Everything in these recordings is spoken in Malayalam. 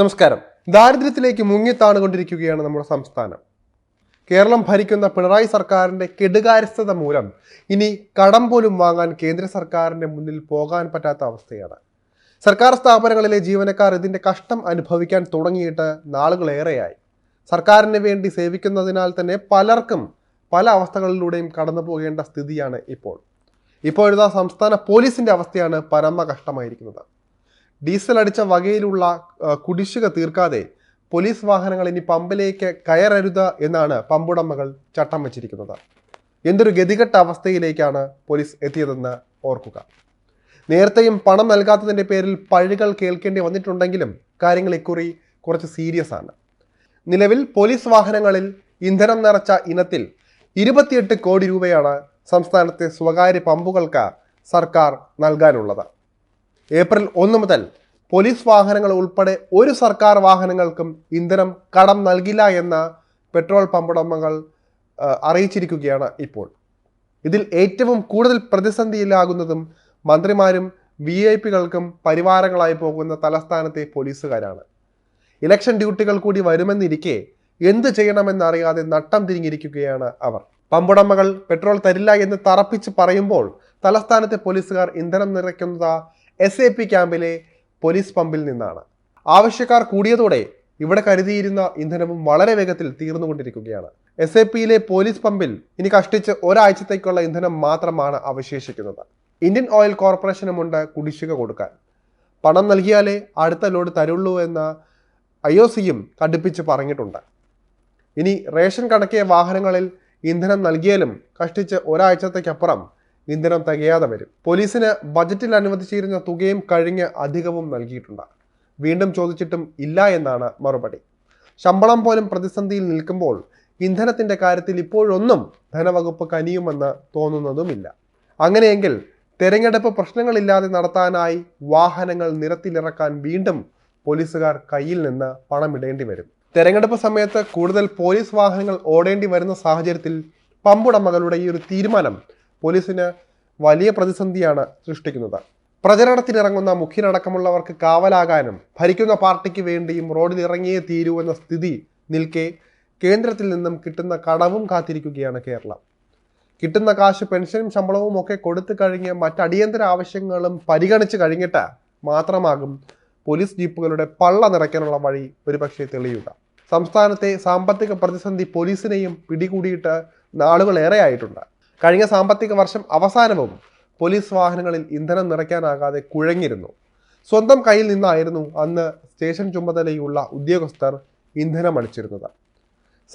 നമസ്കാരം. ദാരിദ്ര്യത്തിലേക്ക് മുങ്ങിത്താണുകൊണ്ടിരിക്കുകയാണ് നമ്മുടെ സംസ്ഥാനം. കേരളം ഭരിക്കുന്ന പിണറായി സർക്കാരിന്റെ കെടുകാര്യസ്ഥത മൂലം ഇനി കടം പോലും വാങ്ങാൻ കേന്ദ്ര സർക്കാരിന്റെ മുന്നിൽ പോകാൻ പറ്റാത്ത അവസ്ഥയാണ്. സർക്കാർ സ്ഥാപനങ്ങളിലെ ജീവനക്കാർ ഇതിന്റെ കഷ്ടം അനുഭവിക്കാൻ തുടങ്ങിയിട്ട് നാളുകളേറെയായി. സർക്കാരിന് വേണ്ടി സേവിക്കുന്നതിനാൽ തന്നെ പലർക്കും പല അവസ്ഥകളിലൂടെയും കടന്നു പോകേണ്ട സ്ഥിതിയാണ് ഇപ്പോൾ. ഇപ്പോഴത്തെ സംസ്ഥാന പോലീസിന്റെ അവസ്ഥയാണ് പരമ കഷ്ടമായിരിക്കുന്നത് ഡീസൽ അടിച്ച വകയിലുള്ള കുടിശ്ശിക തീർക്കാതെ പോലീസ് വാഹനങ്ങൾ ഇനി പമ്പിലേക്ക് കയറരുത് എന്നാണ് പമ്പുടമകൾ ചട്ടം വച്ചിരിക്കുന്നത്. എന്തൊരു ഗതികെട്ട അവസ്ഥയിലേക്കാണ് പോലീസ് എത്തിയതെന്ന് ഓർക്കുക. നേരത്തെയും പണം നൽകാത്തതിന്റെ പേരിൽ പഴികൾ കേൾക്കേണ്ടി വന്നിട്ടുണ്ടെങ്കിലും കാര്യങ്ങൾ ഇക്കുറി കുറച്ച് സീരിയസ് ആണ്. നിലവിൽ പോലീസ് വാഹനങ്ങളിൽ ഇന്ധനം നിറച്ച ഇനത്തിൽ ഇരുപത്തിയെട്ട് കോടി രൂപയാണ് സംസ്ഥാനത്തെ സ്വകാര്യ പമ്പുകൾക്ക് സർക്കാർ നൽകാനുള്ളത്. ഏപ്രിൽ ഒന്ന് മുതൽ പോലീസ് വാഹനങ്ങൾ ഉൾപ്പെടെ ഒരു സർക്കാർ വാഹനങ്ങൾക്കും ഇന്ധനം കടം നൽകില്ല എന്ന പെട്രോൾ പമ്പുടമകൾ അറിയിച്ചിരിക്കുകയാണ് ഇപ്പോൾ. ഇതിൽ ഏറ്റവും കൂടുതൽ പ്രതിസന്ധിയിലാകുന്നതും മന്ത്രിമാരും വി ഐ പികൾക്കും പരിവാരങ്ങളായി പോകുന്ന തലസ്ഥാനത്തെ പോലീസുകാരാണ്. ഇലക്ഷൻ ഡ്യൂട്ടികൾ കൂടി വരുമെന്നിരിക്കെ എന്ത് ചെയ്യണമെന്നറിയാതെ നട്ടം തിരിഞ്ഞിരിക്കുകയാണ് അവർ. പമ്പുടമകൾ പെട്രോൾ തരില്ല എന്ന് തറപ്പിച്ച് പറയുമ്പോൾ തലസ്ഥാനത്തെ പോലീസുകാർ ഇന്ധനം നിറയ്ക്കുന്നത് എസ് എ പി ക്യാമ്പിലെ പോലീസ് പമ്പിൽ നിന്നാണ്. ആവശ്യക്കാർ കൂടിയതോടെ ഇവിടെ കരുതിയിരുന്ന ഇന്ധനവും വളരെ വേഗത്തിൽ തീർന്നുകൊണ്ടിരിക്കുകയാണ്. എസ് എ പിയിലെ പോലീസ് പമ്പിൽ ഇനി കഷ്ടിച്ച് ഒരാഴ്ചത്തേക്കുള്ള ഇന്ധനം മാത്രമാണ് അവശേഷിക്കുന്നത്. ഇന്ത്യൻ ഓയിൽ കോർപ്പറേഷനുമുണ്ട് കുടിശ്ശിക കൊടുക്കാൻ. പണം നൽകിയാലേ അടുത്ത ലോഡ് തരുള്ളൂ എന്ന ഐ ഒ സിയും കടുപ്പിച്ച് പറഞ്ഞിട്ടുണ്ട്. ഇനി റേഷൻ കണക്കിയ വാഹനങ്ങളിൽ ഇന്ധനം നൽകിയാലും കഷ്ടിച്ച് ഒരാഴ്ചത്തേക്കപ്പുറം ഇന്ധനം തികയാതെ വരും. പോലീസിന് ബജറ്റിൽ അനുവദിച്ചിരുന്ന തുകയും കഴിഞ്ഞ് അധികവും നൽകിയിട്ടുണ്ട്. വീണ്ടും ചോദിച്ചിട്ടും ഇല്ല എന്നാണ് മറുപടി. ശമ്പളം പോലും പ്രതിസന്ധിയിൽ നിൽക്കുമ്പോൾ ഇന്ധനത്തിന്റെ കാര്യത്തിൽ ഇപ്പോഴൊന്നും ധനവകുപ്പ് കനിയുമെന്ന് തോന്നുന്നതുമില്ല. അങ്ങനെയെങ്കിൽ തെരഞ്ഞെടുപ്പ് പ്രശ്നങ്ങളില്ലാതെ നടത്താനായി വാഹനങ്ങൾ നിരത്തിലിറക്കാൻ വീണ്ടും പോലീസുകാർ കയ്യിൽ നിന്ന് പണമിടേണ്ടി വരും. തെരഞ്ഞെടുപ്പ് സമയത്ത് കൂടുതൽ പോലീസ് വാഹനങ്ങൾ ഓടേണ്ടി വരുന്ന സാഹചര്യത്തിൽ പമ്പുടമകളുടെ ഈ ഒരു തീരുമാനം പോലീസിന് വലിയ പ്രതിസന്ധിയാണ് സൃഷ്ടിക്കുന്നത്. പ്രചരണത്തിനിറങ്ങുന്ന മുഖ്യനടക്കമുള്ളവർക്ക് കാവലാകാനും ഭരിക്കുന്ന പാർട്ടിക്ക് വേണ്ടിയും റോഡിലിറങ്ങിയേ തീരൂ എന്ന സ്ഥിതി നിൽക്കെ കേന്ദ്രത്തിൽ നിന്നും കിട്ടുന്ന കടവും കാത്തിരിക്കുകയാണ് കേരളം. കിട്ടുന്ന കാശ് പെൻഷനും ശമ്പളവും ഒക്കെ കൊടുത്തു കഴിഞ്ഞ് മറ്റടിയന്തര ആവശ്യങ്ങളും പരിഗണിച്ച് കഴിഞ്ഞിട്ട് മാത്രമാകും പോലീസ് ജീപ്പുകളുടെ പള്ള നിറയ്ക്കാനുള്ള വഴി ഒരുപക്ഷെ തെളിയുക. സംസ്ഥാനത്തെ സാമ്പത്തിക പ്രതിസന്ധി പോലീസിനെയും പിടികൂടിയിട്ട് നാളുകളേറെയായിട്ടുണ്ട്. കഴിഞ്ഞ സാമ്പത്തിക വർഷം അവസാനവും പോലീസ് വാഹനങ്ങളിൽ ഇന്ധനം നിറയ്ക്കാനാകാതെ കുഴങ്ങിയിരുന്നു സ്വന്തം കയ്യിൽ നിന്നായിരുന്നു അന്ന് സ്റ്റേഷൻ ചുമതലയുള്ള ഉദ്യോഗസ്ഥർ ഇന്ധനം അടിച്ചിരുന്നത്.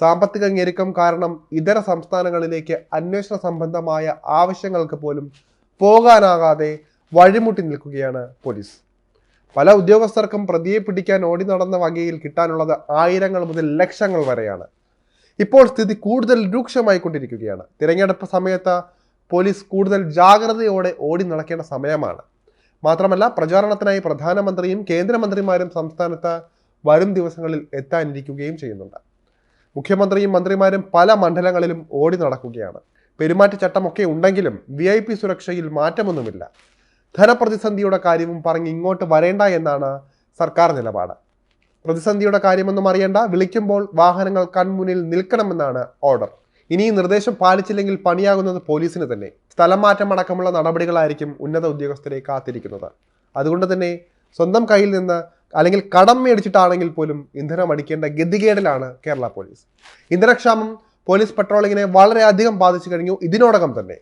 സാമ്പത്തിക ഞെരുക്കം കാരണം ഇതര സംസ്ഥാനങ്ങളിലേക്ക് അന്വേഷണ സംബന്ധമായ ആവശ്യങ്ങൾക്ക് പോലും പോകാനാകാതെ വഴിമുട്ടി നിൽക്കുകയാണ് പോലീസ്. പല ഉദ്യോഗസ്ഥർക്കും പ്രതിയെ പിടിക്കാൻ ഓടി നടന്ന വകയിൽ കിട്ടാനുള്ളത് ആയിരങ്ങൾ മുതൽ ലക്ഷങ്ങൾ വരെയാണ്. ഇപ്പോൾ സ്ഥിതി കൂടുതൽ രൂക്ഷമായി കൊണ്ടിരിക്കുകയാണ് തിരഞ്ഞെടുപ്പ് സമയത്ത് പോലീസ് കൂടുതൽ ജാഗ്രതയോടെ ഓടി നടക്കേണ്ട സമയമാണ്. മാത്രമല്ല പ്രചാരണത്തിനായി പ്രധാനമന്ത്രിയും കേന്ദ്രമന്ത്രിമാരും സംസ്ഥാനത്ത് വരും ദിവസങ്ങളിൽ എത്താനിരിക്കുകയും ചെയ്യുന്നുണ്ട്. മുഖ്യമന്ത്രിയും മന്ത്രിമാരും പല മണ്ഡലങ്ങളിലും ഓടി നടക്കുകയാണ്. പെരുമാറ്റച്ചട്ടമൊക്കെ ഉണ്ടെങ്കിലും വി ഐ പി സുരക്ഷയിൽ മാറ്റമൊന്നുമില്ല. ധനപ്രതിസന്ധിയുടെ കാര്യവും പറഞ്ഞ് ഇങ്ങോട്ട് വരേണ്ട എന്നാണ് സർക്കാർ നിലപാട്. പ്രതിസന്ധിയുടെ കാര്യമൊന്നും അറിയണ്ട. വിളിക്കുമ്പോൾ വാഹനങ്ങൾ കൺമുന്നിൽ നിൽക്കണമെന്നാണ് ഓർഡർ. ഇനി നിർദ്ദേശം പാലിച്ചില്ലെങ്കിൽ പണിയാകുന്നത് പോലീസിന് തന്നെ. സ്ഥലം മാറ്റം അടക്കമുള്ള നടപടികളായിരിക്കും ഉന്നത ഉദ്യോഗസ്ഥരെ കാത്തിരിക്കുന്നത്. അതുകൊണ്ട് തന്നെ സ്വന്തം കയ്യിൽ നിന്ന് അല്ലെങ്കിൽ കടം മേടിച്ചിട്ടാണെങ്കിൽ പോലും ഇന്ധനം അടിക്കേണ്ട ഗതികേടിലാണ് കേരള പോലീസ്. ഇന്ധനക്ഷാമം പോലീസ് പട്രോളിങ്ങിനെ വളരെയധികം ബാധിച്ചു കഴിഞ്ഞു. ഇതിനോടകം തന്നെ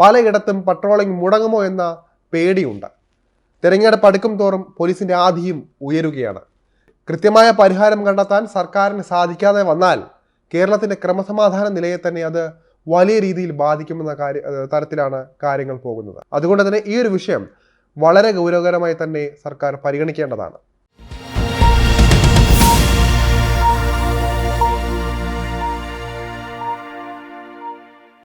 പലയിടത്തും പട്രോളിംഗ് മുടങ്ങുമോ എന്ന പേടിയുണ്ട്. തെരഞ്ഞെടുപ്പ് അടുക്കും തോറും പോലീസിന്റെ ആധിയും ഉയരുകയാണ്. കൃത്യമായ പരിഹാരം കണ്ടെത്താൻ സർക്കാരിന് സാധിക്കാതെ വന്നാൽ കേരളത്തിന്റെ ക്രമസമാധാന നിലയെ തന്നെ അത് വലിയ രീതിയിൽ ബാധിക്കുമെന്ന കാര്യ തരത്തിലാണ് കാര്യങ്ങൾ പോകുന്നത്. അതുകൊണ്ട് തന്നെ ഈ ഒരു വിഷയം വളരെ ഗൗരവകരമായി തന്നെ സർക്കാർ പരിഗണിക്കേണ്ടതാണ്.